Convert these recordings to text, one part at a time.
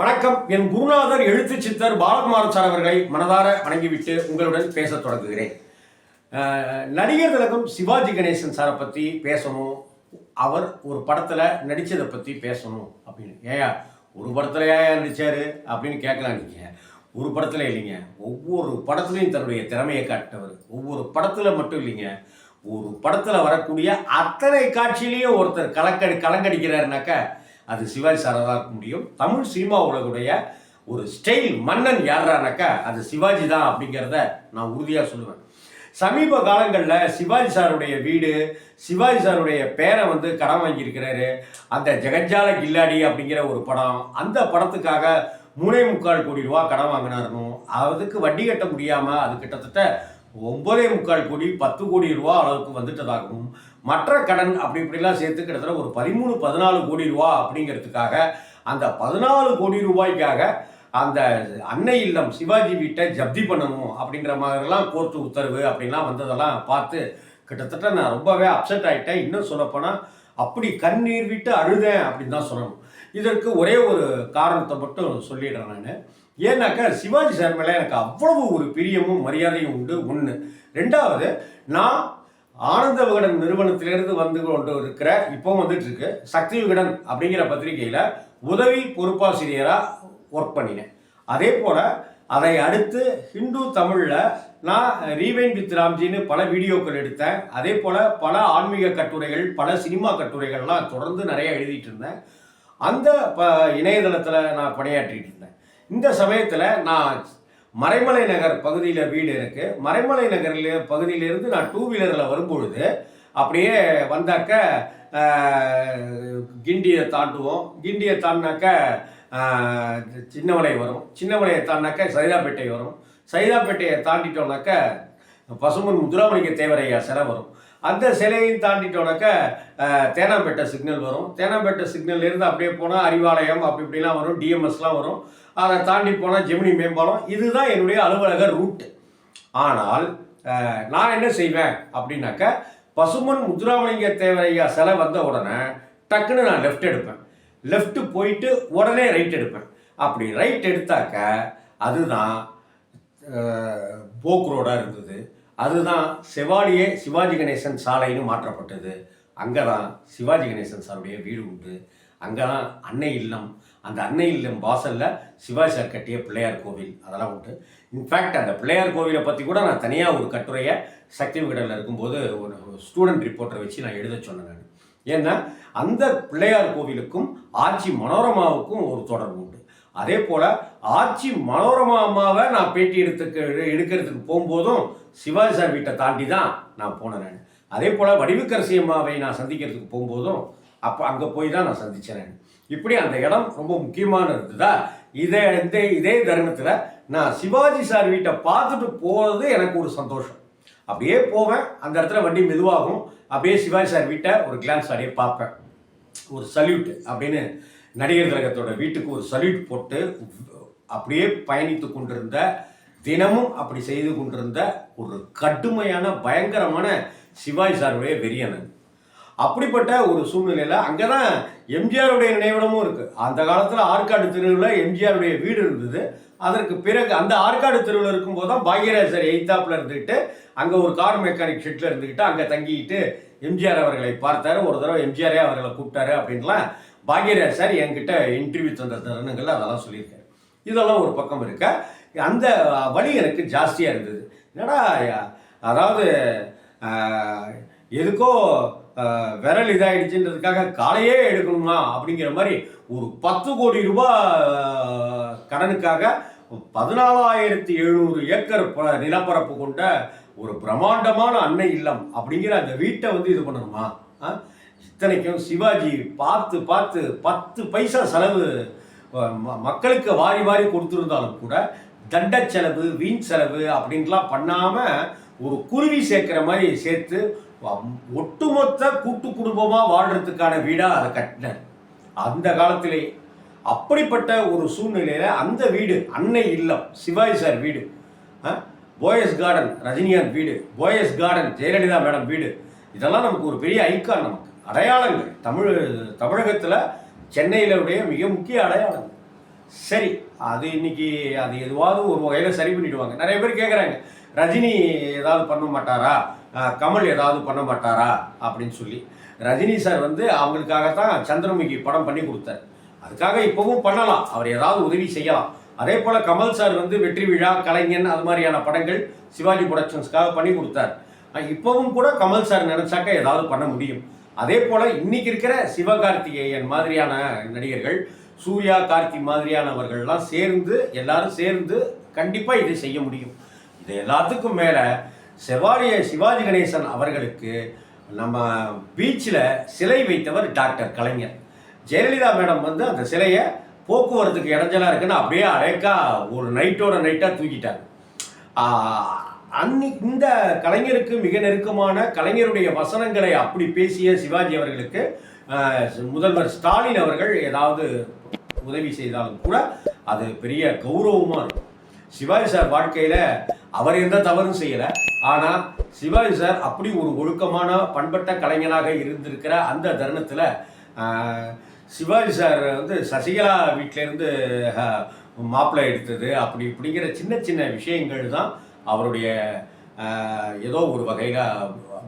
வணக்கம். என் குருநாதர் எழுத்து சித்தர் பாலகுமாரன் சார் அவர்களை மனதார வணங்கிவிட்டு உங்களுடன் பேசத் தொடங்குகிறேன். நடிகர் திலகம் சிவாஜி கணேசன் சாரை பற்றி பேசணும். அவர் ஒரு படத்தில் நடித்ததை பற்றி பேசணும் அப்படின்னு. ஏயா ஒரு படத்தில் ஏயா நடித்தார் அப்படின்னு கேட்கலாம் நீங்கள் ஒரு படத்தில் இல்லைங்க. ஒவ்வொரு படத்துலையும் தன்னுடைய திறமையை காட்டினவர். ஒவ்வொரு படத்தில் மட்டும் இல்லைங்க. ஒரு படத்தில் வரக்கூடிய அத்தனை காட்சியிலையும் ஒருத்தர் கலக்கடி கலங்கடிக்கிறாருனாக்கா அது சிவாஜி சாராக தான் இருக்க முடியும். தமிழ் சினிமா உலகுடைய ஒரு ஸ்டைல் மன்னன் யாரானாக்கா அது சிவாஜி தான் அப்படிங்கிறத நான் உறுதியாக சொல்லுவேன். சமீப காலங்களில் சிவாஜி சாருடைய வீடு சிவாஜி சாருடைய பேரை வந்து கடன் வாங்கியிருக்கிறாரு. அந்த ஜெகஜால கில்லாடி அப்படிங்கிற ஒரு படம் அந்த படத்துக்காக மூணே முக்கால் கோடி ரூபா கடன் வாங்கினாருனும் அதுக்கு வட்டி கட்ட முடியாமல் அது கிட்டத்தட்ட ஒன்பதே முக்கால் கோடி பத்து கோடி ரூபா அளவுக்கு வந்துட்டதாகவும் மற்ற கடன் அப்படி இப்படிலாம் சேர்த்து கிட்டத்தட்ட ஒரு பதிமூணு பதினாலு கோடி ரூபா அப்படிங்கிறதுக்காக அந்த பதினாலு கோடி ரூபாய்க்காக அந்த அன்னை இல்லம் சிவாஜி வீட்டை ஜப்தி பண்ணணும் அப்படிங்கிற மாதிரிலாம் கோர்ட்டு உத்தரவு அப்படின்லாம் வந்ததெல்லாம் பார்த்து கிட்டத்தட்ட நான் ரொம்பவே அப்செட் ஆகிட்டேன் இன்னும் சொல்லப்போனால் அப்படி கண்ணீர் விட்டு அழுதேன் அப்படின்னு தான் சொல்லணும். இதற்கு ஒரே ஒரு காரணத்தை மட்டும் சொல்லிடுறேன் நான். ஏன்னாக்கா சிவாஜி சார் மேலே எனக்கு அவ்வளவு ஒரு பிரியமும் மரியாதையும் உண்டு. ஒன்று ரெண்டாவது நான் ஆனந்த விகடன் நிறுவனத்திலிருந்து வந்து கொண்டு இருக்கிற இப்போ வந்துட்டு இருக்கு சக்தி விகடன் அப்படிங்கிற பத்திரிகையில் உதவி பொறுப்பாசிரியராக ஒர்க் பண்ணினேன். அதே போல் அதை அடுத்து ஹிந்து தமிழில் நான் ரீவைன் வித் ராம்ஜின்னு பல வீடியோக்கள் எடுத்தேன். அதே போல் பல ஆன்மீக கட்டுரைகள் பல சினிமா கட்டுரைகள்லாம் தொடர்ந்து நிறைய எழுதிட்டு இருந்தேன். அந்த ப இணையதளத்தில் நான் பணியாற்றிட்டு இருந்தேன். இந்த சமயத்தில் நான் மறைமலை நகர் பகுதியில் வீடு இருக்குது மறைமலை நகரில் பகுதியிலேருந்து நான் டூ வீலரில் வரும்பொழுது அப்படியே வந்தாக்க கிண்டியை தாண்டுவோம். கிண்டியை தாண்டினாக்க சின்னமலை வரும். சின்னமலையை தாண்டினாக்க சைதாப்பேட்டை வரும். சைதாப்பேட்டையை தாண்டிட்டோம்னாக்க பசுமன் முத்துராமலிங்க தேவரையா சிலை வரும். அந்த சிலையும் தாண்டிட்டோனாக்க தேனாம்பேட்டை சிக்னல் வரும். தேனாம்பேட்டை சிக்னல்ல இருந்து அப்படியே போனால் அறிவாலயம் அப்படி இப்படிலாம் வரும். டிஎம்எஸ்லாம் வரும். அதை தாண்டி போனால் ஜெமினி மேம்பாலம். இதுதான் என்னுடைய அலுவலக ரூட் ஆனால் நான் என்ன செய்வேன் அப்படின்னாக்க பசுமன் முத்துராமலிங்க தேவரையா சிலை வந்த உடனே டக்குன்னு நான் லெஃப்ட் எடுப்பேன். லெஃப்ட் போயிட்டு உடனே ரைட் எடுப்பேன். அப்படி ரைட் எடுத்தாக்க அதுதான் போக் ரோடாக இருந்தது. அதுதான் செவாலியே சிவாஜி கணேசன் சாலைன்னு மாற்றப்பட்டது. அங்கே தான் சிவாஜி கணேசன் சாருடைய வீடு உண்டு. அங்கே தான் அன்னை இல்லம். அந்த அன்னை இல்லம் வாசலில் சிவாஜி சார் கட்டிய பிள்ளையார் கோவில். அதெல்லாம் உண்டு. இன்ஃபேக்ட் அந்த பிள்ளையார் கோவிலை பற்றி கூட நான் தனியாக ஒரு கட்டுரையை சக்தி விகடனில் இருக்கும்போது ஒரு ஸ்டூடெண்ட் ரிப்போர்ட்டரை வச்சு நான் எழுத சொன்னேன் நான். ஏன்னா அந்த பிள்ளையார் கோவிலுக்கும் ஆட்சி மனோரமாவுக்கும் ஒரு தொடர்பு உண்டு. அதே போல் ஆட்சி மனோரமா அம்மாவை நான் பேட்டி எடுத்துக்க எடுக்கிறதுக்கு போகும்போதும் சிவாஜி சார் வீட்டை தாண்டி தான் நான் போனேன் நான். அதே போல் வடிவுக்கரசி அம்மாவை நான் சந்திக்கிறதுக்கு போகும்போதும் அப்போ அங்கே போய் தான் நான் சந்திச்சேன் நான். இப்படி அந்த இடம் ரொம்ப முக்கியமான இருந்ததா இதே இந்த இதே தருணத்தில் நான் சிவாஜி சார் வீட்டை பார்த்துட்டு போகிறது எனக்கு ஒரு சந்தோஷம். அப்படியே போவேன். அந்த இடத்துல வண்டி மெதுவாகும். அப்படியே சிவாஜி சார் வீட்டை ஒரு கிளான்ஸ் அப்படியே பார்ப்பேன். ஒரு சல்யூட் அப்படின்னு நடிகர் திலகத்தோட வீட்டுக்கு ஒரு சல்யூட் போட்டு அப்படியே பயணித்து கொண்டிருந்த தினமும் அப்படி செய்து கொண்டிருந்த ஒரு கடுமையான பயங்கரமான சிவாஜி சாருடைய வெறியனன். அப்படிப்பட்ட ஒரு சூழ்நிலையில் அங்கே தான் எம்ஜிஆருடைய நினைவிடமும் இருக்குது அந்த காலத்தில் ஆற்காடு தெருவில் எம்ஜிஆருடைய வீடு இருந்தது. அதற்கு பிறகு அந்த ஆற்காடு தெருவில் இருக்கும்போது தான் பாக்யராஜர் சார் இருந்துக்கிட்டு அங்கே ஒரு கார் மெக்கானிக் ஷெட்டில் இருந்துக்கிட்டு அங்கே தங்கிக்கிட்டு எம்ஜிஆர் அவர்களை பார்த்தாரு. ஒரு தடவை எம்ஜிஆரே அவர்களை கூப்பிட்டாரு அப்படின்லாம் பாக்யராஜ் சார் என்கிட்ட இன்டர்வியூ தந்த தருணங்கள் அதெல்லாம் சொல்லியிருக்காரு. இதெல்லாம் ஒரு பக்கம் இருக்க. அந்த வழி எனக்கு ஜாஸ்தியாக இருந்தது. என்னடா அதாவது எதுக்கோ விரல் இதாகிடுச்சுன்றதுக்காக காலையே எடுக்கணுமா அப்படிங்கிற மாதிரி ஒரு பத்து கோடி ரூபாய் கடனுக்காக பதினாலாயிரத்தி எழுநூறு ஏக்கர் ப- நிலப்பரப்பு கொண்ட ஒரு பிரம்மாண்டமான அன்னை இல்லம் அப்படிங்கிற அந்த வீட்டை வந்து இது பண்ணணுமா? இத்தனைக்கும் சிவாஜி பார்த்து பார்த்து பத்து பைசா செலவு ம- மக்களுக்கு வாரி வாரி கொடுத்துருந்தாலும் கூட தண்ட செலவு வீண் செலவு அப்படின்லாம் பண்ணாமல் ஒரு குருவி சேர்க்கிற மாதிரி சேர்த்து ஒட்டுமொத்த கூட்டு குடும்பமாக வாழ்கிறதுக்கான வீடாக அதை கட்டினார். அந்த காலத்திலே அப்படிப்பட்ட ஒரு சூழ்நிலையில் அந்த வீடு அன்னை இல்லம் சிவாஜி சார் வீடு போயஸ் கார்டன் ரஜினிகாந்த் வீடு போயஸ் கார்டன் ஜெயலலிதா மேடம் வீடு இதெல்லாம் நமக்கு ஒரு பெரிய ஐக்கான் நமக்கு. அடையாளங்கள். தமிழ் தமிழகத்தில் சென்னையிலுடைய மிக முக்கிய அடையாளங்கள். சரி அது இன்னைக்கு அது எதுவாவது ஒரு வகையில் சரி பண்ணிவிடுவாங்க நிறைய பேர் கேட்குறாங்க ரஜினி ஏதாவது பண்ண மாட்டாரா? கமல் ஏதாவது பண்ண மாட்டாரா? அப்படின்னு சொல்லி. ரஜினி சார் வந்து அவங்களுக்காகத்தான் சந்திரமுகி படம் பண்ணி கொடுத்தார். அதுக்காக இப்போவும் பண்ணலாம். அவர் ஏதாவது உதவி செய்யலாம். அதே போல் கமல் சார் வந்து வெற்றி விழா கலைஞன் அது மாதிரியான படங்கள் சிவாஜி ப்ரொடக்ஷன்ஸ்க்காக பண்ணி கொடுத்தார். இப்போவும் கூட கமல் சார் நினைச்சாக்க ஏதாவது பண்ண முடியும். அதே போல் இன்னைக்கு இருக்கிற சிவகார்த்திகேயன் மாதிரியான நடிகர்கள் சூர்யா கார்த்தி மாதிரியானவர்கள்லாம் சேர்ந்து எல்லாரும் சேர்ந்து கண்டிப்பாக இதை செய்ய முடியும். இது எல்லாத்துக்கும் மேலே செவாலிய சிவாஜி கணேசன் அவர்களுக்கு நம்ம பீச்சில் சிலை வைத்தவர் டாக்டர் கலைஞர். ஜெயலலிதா மேடம் வந்து அந்த சிலையை போக்குவரத்துக்கு இடைஞ்சலாக இருக்குன்னு அப்படியே அழைக்கா ஒரு நைட்டோட நைட்டாக தூக்கிட்டாங்க. அன்னி இந்த கலைஞருக்கு மிக நெருக்கமான கலைஞருடைய வசனங்களை அப்படி பேசிய சிவாஜி அவர்களுக்கு முதல்வர் ஸ்டாலின் அவர்கள் ஏதாவது உதவி செய்தாலும் கூட அது பெரிய கௌரவமாக இருக்கும். சிவாஜி சார் வாழ்க்கையில் அவர் எந்த தவறும் செய்யலை. ஆனால் சிவாஜி சார் அப்படி ஒரு ஒழுக்கமான பண்பட்ட கலைஞனாக இருந்திருக்கிற அந்த தருணத்தில் சிவாஜி சார் வந்து சசிகலா வீட்டிலேருந்து மாப்பிள்ளை எடுத்தது அப்படி இப்படிங்கிற சின்ன சின்ன விஷயங்கள் தான் அவருடைய ஏதோ ஒரு வகையில்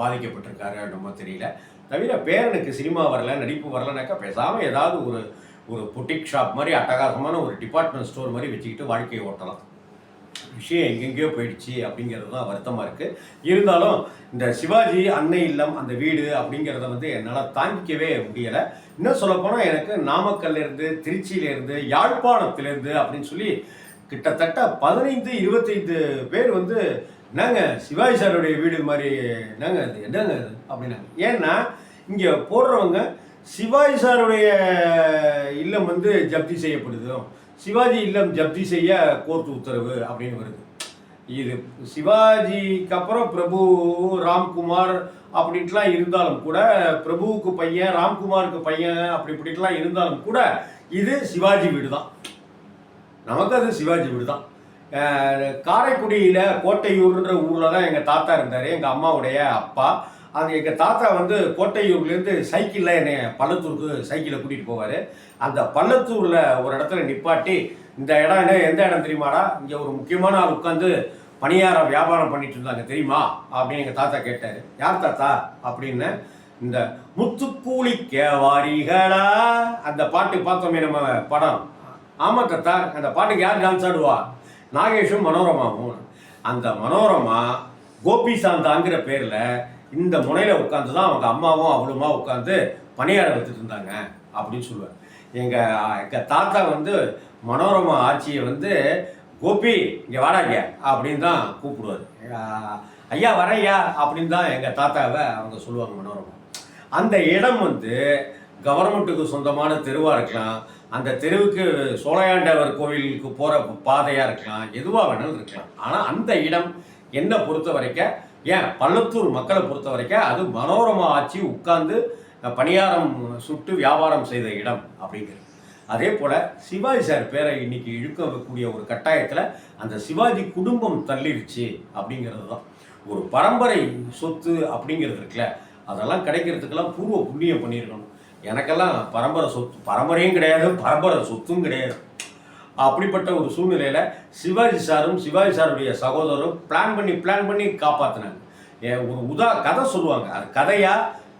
பாதிக்கப்பட்டிருக்காரு நம்ம தெரியல. தவிர பேரனுக்கு சினிமா வரல நடிப்பு வரலனாக்கா பேசாமல் ஏதாவது ஒரு ஒரு புட்டிக் ஷாப் மாதிரி அட்டகாசமான ஒரு டிபார்ட்மெண்ட் ஸ்டோர் மாதிரி வச்சுக்கிட்டு வாழ்க்கையை ஓட்டலாம். விஷயம் எங்கெங்கேயோ போயிடுச்சு அப்படிங்கிறது தான் வருத்தமாக இருக்குது இருந்தாலும் இந்த சிவாஜி அன்னை இல்லம் அந்த வீடு அப்படிங்கிறத வந்து என்னால் தாங்கிக்கவே முடியலை. இன்னும் சொல்லப்போனால் எனக்கு நாமக்கல்லேருந்து திருச்சியிலேருந்து யாழ்ப்பாணத்திலேருந்து அப்படின்னு சொல்லி கிட்டத்தட்ட பதினைந்து இருபத்தைந்து பேர் வந்து என்னங்க சிவாஜி சாருடைய வீடு மாதிரி என்னங்க அது என்னங்க அது அப்படின்னாங்க. ஏன்னா இங்கே போடுறவங்க சிவாஜி சாருடைய இல்லம் வந்து ஜப்தி செய்யப்படுதும் சிவாஜி இல்லம் ஜப்தி செய்ய கோர்ட் உத்தரவு அப்படின்னு வருது. இது சிவாஜிக்கு அப்புறம் பிரபு ராம்குமார் அப்படின்ட்டுலாம் இருந்தாலும் கூட பிரபுவுக்கு பையன் ராம்குமாருக்கு பையன் அப்படி இப்படிலாம் இருந்தாலும் கூட இது சிவாஜி வீடு தான் நமக்கு அது சிவாஜி வீடு தான் காரைக்குடியில் கோட்டையூர்ன்ற ஊரில் தான் எங்கள் தாத்தா இருந்தார். எங்கள் அம்மாவுடைய அப்பா. அது எங்கள் தாத்தா வந்து கோட்டையூர்லேருந்து சைக்கிளில் என்னை பள்ளத்தூருக்கு சைக்கிளில் கூட்டிகிட்டு போவார். அந்த பள்ளத்தூரில் ஒரு இடத்துல நிப்பாட்டி இந்த இடம் என்ன எந்த இடம் தெரியுமாடா? இங்கே ஒரு முக்கியமான ஆள் உட்காந்து பணியாரம் வியாபாரம் பண்ணிட்டு இருந்தாங்க தெரியுமா? அப்படின்னு எங்கள் தாத்தா கேட்டார். யார் தாத்தா? அப்படின்னு இந்த முத்துக்கூலி கேவாரிகளா? அந்த பாட்டு பார்த்தோமே நம்ம படம். ஆமாம் தாத்தா அந்த பாட்டுக்கு யார் டான்ஸ் ஆடுவா? நாகேஷும் மனோரமாவும். அந்த மனோரமா கோபி சாந்தாங்கிற பேரில் இந்த முனையில் உட்காந்து தான் அவங்க அம்மாவும் அவளுமா உட்காந்து பணியாரம் வச்சுட்டு இருந்தாங்க அப்படின்னு சொல்லுவார் எங்கள் எங்கள் தாத்தா வந்து மனோரமா ஆட்சியை வந்து கோபி இங்கே வாடாங்க அப்படின்னு தான் கூப்பிடுவார். ஐயா வரையா அப்படின்னு தான் எங்கள் தாத்தாவை அவங்க சொல்லுவாங்க மனோரமா. அந்த இடம் வந்து கவர்மெண்ட்டுக்கு சொந்தமான தெருவாக இருக்கலாம் அந்த தெருவுக்கு சோழையாண்டவர் கோவிலுக்கு போகிற பாதையாக இருக்கலாம் எதுவாக வேணாலும் இருக்கலாம். ஆனால் அந்த இடம் என்னை பொறுத்த வரைக்கும் ஏன்? பள்ளத்தூர் மக்களை பொறுத்த வரைக்கும் அது மனோரமா ஆட்சி உட்கார்ந்து பணியாரம் சுட்டு வியாபாரம் செய்த இடம் அப்படிங்கிறது அதே போல் சிவாஜி சார் பேரை இன்னைக்கு இழுக்கக்கூடிய ஒரு கட்டாயத்தில் அந்த சிவாஜி குடும்பம் தள்ளிடுச்சு அப்படிங்கிறது தான். ஒரு பரம்பரை சொத்து அப்படிங்கிறது இருக்குல்ல அதெல்லாம் கிடைக்கிறதுக்கெல்லாம் பூர்வ புண்ணியம் பண்ணியிருக்கணும். எனக்கெல்லாம் பரம்பரை சொத்து பரம்பரையும் கிடையாது பரம்பரை சொத்தும் கிடையாது. அப்படிப்பட்ட ஒரு சூழ்நிலையில் சிவாஜி சாரும் சிவாஜி சாருடைய சகோதரரும் பிளான் பண்ணி பிளான் பண்ணி காப்பாற்றினாங்க ஏன் ஒரு உதா கதை சொல்லுவாங்க. அது கதையா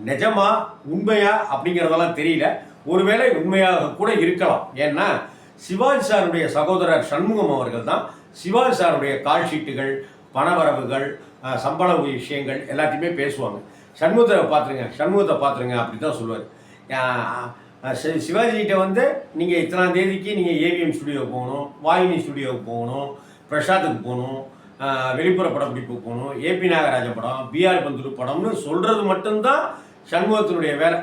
நிஜமா உண்மையா அப்படிங்கிறதெல்லாம் தெரியல. ஒருவேளை உண்மையாக கூட இருக்கலாம். ஏன்னா சிவாஜி சாருடைய சகோதரர் சண்முகம் அவர்கள் தான் சிவாஜி சாருடைய கால்ஷீட்டுகள் பணவரவுகள் சம்பள விஷயங்கள் எல்லாத்தையுமே பேசுவாங்க. சண்முகத்தை பார்த்துருங்க சண்முகத்தை பார்த்துருங்க அப்படி தான் சொல்லுவார் சிவாஜிகிட்ட வந்து நீங்கள் இத்தனாம் தேதிக்கு நீங்கள் ஏவிஎம் ஸ்டுடியோ போகணும் வாயினி ஸ்டுடியோவுக்கு போகணும் பிரசாத்துக்கு போகணும் வெளிப்புற படப்பிடிப்புக்கு போகணும் ஏபி நாகராஜ படம் பிஆர் பந்துரு படம்னு சொல்கிறது மட்டும்தான் சண்முகத்தினுடைய வேலை.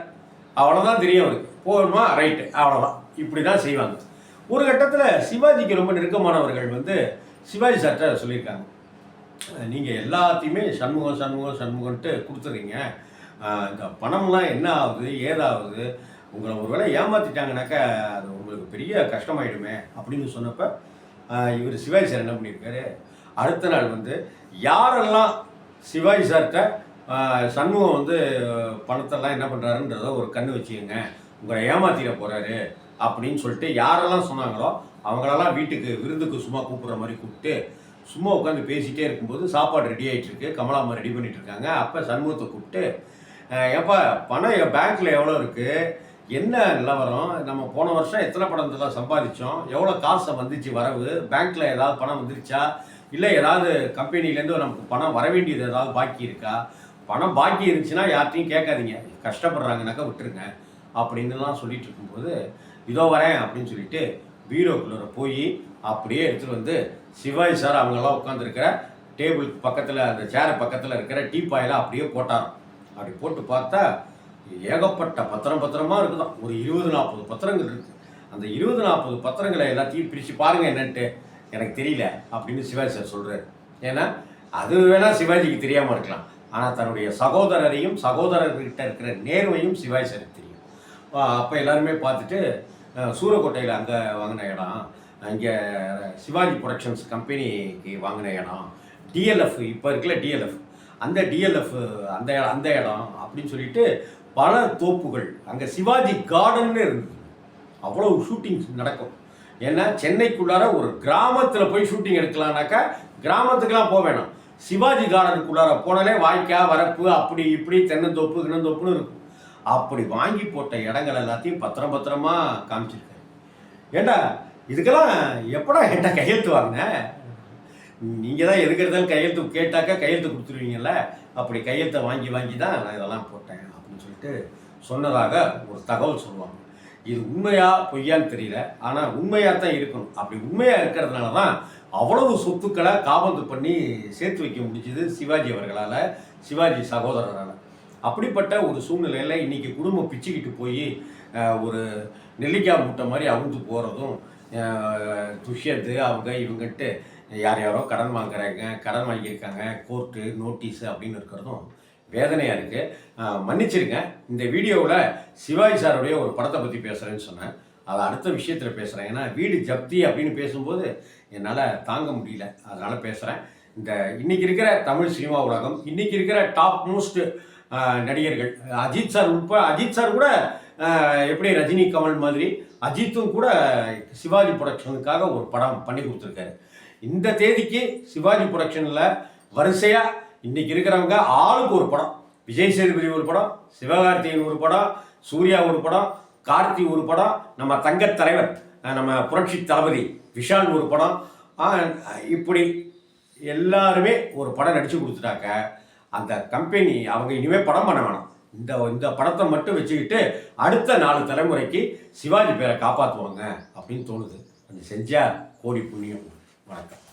அவ்வளோதான் தெரியும் அவருக்கு. போகணுமா? ரைட்டு. அவ்வளோதான் இப்படி தான் செய்வாங்க. ஒரு கட்டத்தில் சிவாஜிக்கு ரொம்ப நெருக்கமானவர்கள் வந்து சிவாஜி சார்கிட்ட சொல்லியிருக்காங்க. நீங்கள் எல்லாத்தையுமே சண்முகம் சண்முகம் சண்முகன்ட்டு கொடுத்துறீங்க. இந்த பணம்லாம் என்ன ஆகுது? ஏதாகுது உங்களை ஒருவேளை ஏமாத்திட்டாங்கனாக்கா அது உங்களுக்கு பெரிய கஷ்டமாயிடுமே அப்படின்னு சொன்னப்ப இவர் சிவாஜி சார் என்ன பண்ணியிருக்காரு? அடுத்த நாள் வந்து யாரெல்லாம் சிவாஜி சார்கிட்ட சண்முகம் வந்து பணத்தெல்லாம் என்ன பண்ணுறாருன்றத ஒரு கண்ணு வச்சுக்கோங்க. உங்களை ஏமாத்திட போகிறாரு அப்படின்னு சொல்லிட்டு யாரெல்லாம் சொன்னாங்களோ அவங்களெல்லாம் வீட்டுக்கு விருந்துக்கு சும்மா கூப்பிட்ற மாதிரி கூப்பிட்டு சும்மா உட்காந்து பேசிகிட்டே இருக்கும்போது சாப்பாடு ரெடி ஆகிட்டுருக்கு கமலா அம்மா ரெடி பண்ணிகிட்ருக்காங்க அப்போ சண்முகத்தை கூப்பிட்டு ஏப்பா பணம் என் பேங்க்ல எவ்வளோ இருக்குது என்ன நிலவரம்? நம்ம போன வருஷம் எத்தனை படம் தான் சம்பாதிச்சோம். எவ்வளோ காசை வந்துச்சு வரவு? பேங்க்ல ஏதாவது பணம் வந்துருச்சா? இல்லை ஏதாவது கம்பெனிலேருந்து நமக்கு பணம் வர வேண்டியது ஏதாவது பாக்கி இருக்கா? பணம் பாக்கி இருந்துச்சுன்னா யார்ட்டையும் கேட்காதீங்க. கஷ்டப்படுறாங்கனாக்கா விட்டுருங்க. அப்படின்னுலாம் சொல்லிட்டு இருக்கும்போது இதோ வரேன் அப்படின்னு சொல்லிட்டு பீரோக்குள்ளே போய் அப்படியே எடுத்துகிட்டு வந்து சிவாஜி சார் அவங்கெல்லாம் உட்காந்துருக்கிற டேபிள் பக்கத்தில் அந்த சேர் பக்கத்தில் இருக்கிற டீ பாயில் அப்படியே போட்டார் அப்படி போட்டு பார்த்தா ஏகப்பட்ட பத்திரம் பத்திரமா இருக்குதான். ஒரு இருபது நாற்பது பத்திரங்கள் இருக்கு. அந்த இருபது நாற்பது பத்திரங்களை எல்லாத்தையும் பிரித்து பாருங்க என்னன்ட்டு எனக்கு தெரியல அப்படின்னு சிவாஜி சார் சொல்றாரு. ஏன்னா அது வேணா சிவாஜிக்கு தெரியாமல் இருக்கலாம். ஆனால் தன்னுடைய சகோதரரையும் சகோதரர்கிட்ட இருக்கிற நேர்மையும் சிவாஜி சாருக்கு தெரியும். அப்போ எல்லாருமே பார்த்துட்டு சூரக்கோட்டையில் அங்கே வாங்கின இடம் இங்கே சிவாஜி ப்ரொடக்ஷன்ஸ் கம்பெனிக்கு வாங்கின இடம் டிஎல்எஃப் இப்போ இருக்குல்ல டிஎல்எஃப் அந்த டிஎல்எஃப் அந்த அந்த இடம் அப்படின்னு சொல்லிட்டு பல தோப்புகள். அங்கே சிவாஜி கார்டன்னு இருந்தது. அவ்வளோ ஷூட்டிங் நடக்கும். ஏன்னா சென்னைக்குள்ளார ஒரு கிராமத்தில் போய் ஷூட்டிங் எடுக்கலாம்னாக்கா கிராமத்துக்கெல்லாம் போக வேணாம். சிவாஜி கார்டனுக்குள்ளார போனாலே வாய்க்கா வரப்பு அப்படி இப்படி தென்னந்தோப்பு கிணந்தோப்புன்னு இருக்கும். அப்படி வாங்கி போட்ட இடங்கள் எல்லாத்தையும் பத்திரம் பத்திரமா காமிச்சிருக்காரு. ஏண்டா இதுக்கெல்லாம் எப்படா என்கிட்ட கையெழுத்து வாங்கின? நீங்கள் தான் எதுக்கு கையெழுத்து கேட்டாக்கா கையெழுத்து கொடுத்துருவீங்கல்ல? அப்படி கையெழுத்தை வாங்கி வாங்கி தான் நான் இதெல்லாம் போட்டேன். சொல்லிட்டு சொன்னதாக ஒரு தகவல் சொல்லுவாங்க. இது உண்மையா பொய்யான்னு தெரியல. ஆனால் உண்மையாக தான் இருக்கணும். அப்படி உண்மையாக இருக்கிறதுனால தான் அவ்வளவு சொத்துக்களை காபந்து பண்ணி சேர்த்து வைக்க முடிஞ்சது சிவாஜி அவர்களால் சிவாஜி சகோதரரால். அப்படிப்பட்ட ஒரு சூழ்நிலையில் இன்றைக்கி குடும்பம் பிச்சுக்கிட்டு போய் ஒரு நெல்லிக்காய் மூட்டை மாதிரி அவுந்து போகிறதும் துஷ்யத்து அவங்க இவங்கன்ட்டு யார் யாரோ கடன் வாங்குறாங்க கடன் வாங்கியிருக்காங்க கோர்ட்டு நோட்டீஸு அப்படின்னு இருக்கிறதும் வேதனையாக இருக்குது மன்னிச்சிருங்க. இந்த வீடியோவில் சிவாஜி சாருடைய ஒரு படத்தை பற்றி பேசுகிறேன்னு சொன்னேன். அதை அடுத்த விஷயத்தில் பேசுகிறேன் ஏன்னா வீடு ஜப்தி அப்படின்னு பேசும்போது என்னால் தாங்க முடியல. அதனால் பேசுகிறேன் இந்த இன்றைக்கி இருக்கிற தமிழ் சினிமா உலகம் இன்றைக்கி இருக்கிற டாப் மோஸ்ட் நடிகர்கள் அஜித் சார் உட்ப அஜித் சார் கூட எப்படி ரஜினி கமல் மாதிரி அஜித்தும் கூட சிவாஜி ப்ரொடக்ஷனுக்காக ஒரு படம் பண்ணி கொடுத்துருக்காரு. இந்த தேதிக்கு சிவாஜி ப்ரொடக்ஷனில் வரிசையாக இன்னைக்கு இருக்கிறவங்க ஆளுக்கு ஒரு படம். விஜய் சேதுபதி ஒரு படம் சிவகார்த்திகேயன் ஒரு படம் சூர்யா ஒரு படம் கார்த்தி ஒரு படம் நம்ம தங்கத் தலைவர் நம்ம புரட்சி தளபதி விஷால் ஒரு படம். இப்படி எல்லாருமே ஒரு படம் நடித்து கொடுத்துட்டாக்க அந்த கம்பெனி அவங்க இனிமேல் படம் பண்ண வேணாம். இந்த இந்த படத்தை மட்டும் வச்சுக்கிட்டு அடுத்த நாலு தலைமுறைக்கு சிவாஜி பேரை காப்பாற்றுவாங்க அப்படின்னு தோணுது. அது செஞ்சால் கோடி புண்ணியம். வணக்கம்.